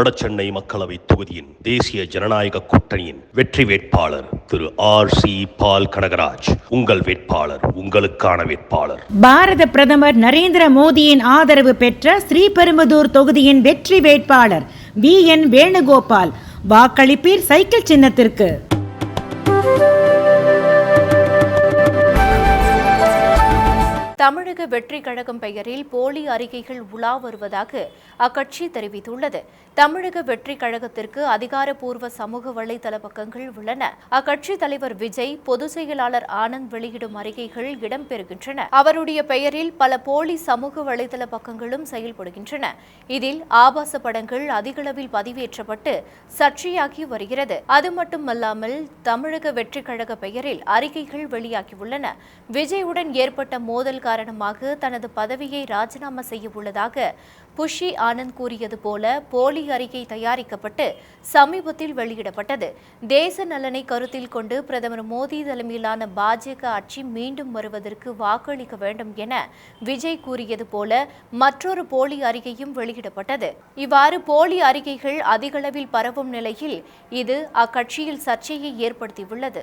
வடசென்னை மக்களவை தொகுதியின் தேசிய ஜனநாயக கூட்டணியின் வெற்றி வேட்பாளர் திரு ஆர் சி பால் கனகராஜ். உங்கள் வேட்பாளர் உங்களுக்கான வேட்பாளர். பாரத பிரதமர் நரேந்திர மோடியின் ஆதரவு பெற்ற ஸ்ரீபெரும்புதூர் தொகுதியின் வெற்றி வேட்பாளர் வி என் வேணுகோபால். வாக்களிப்பீர் சைக்கிள் சின்னத்திற்கு. தமிழக வெற்றி கழகம் பெயரில் போலி அறிக்கைகள் உலா வருவதாக அக்கட்சி தெரிவித்துள்ளது. தமிழக வெற்றி கழகத்திற்கு அதிகாரப்பூர்வ சமூக வலைதள பக்கங்கள் உள்ளன. அக்கட்சி தலைவர் விஜய் பொதுச் செயலாளர் ஆனந்த் வெளியிடும் அறிக்கைகள் இடம்பெறுகின்றன அவருடைய பெயரில் பல போலி சமூக வலைதள பக்கங்களும் செயல்படுகின்றன. இதில் ஆபாச படங்கள் அதிகளவில் பதிவேற்றப்பட்டு சர்ச்சையாகி வருகிறது. அது மட்டுமல்லாமல் தமிழக வெற்றி கழக பெயரில் அறிக்கைகள் வெளியாகியுள்ளன விஜயுடன் ஏற்பட்ட மோதல் காரணமாக தனது பதவியை ராஜினாமா செய்ய உள்ளதாக புஷி ஆனந்த் கூறியது போல போலி அறிக்கை தயாரிக்கப்பட்டு சமீபத்தில் வெளியிடப்பட்டது. தேச நலனை கருத்தில் கொண்டு பிரதமர் மோடி தலைமையிலான பாஜக ஆட்சி மீண்டும் வருவதற்கு வாக்களிக்க வேண்டும் என விஜய் கூறியது போல மற்றொரு போலி அறிக்கையும் வெளியிடப்பட்டது. இவ்வாறு போலி அறிக்கைகள் அதிகளவில் பரவும் நிலையில் இது அக்கட்சியில் சர்ச்சையை ஏற்படுத்தியுள்ளது.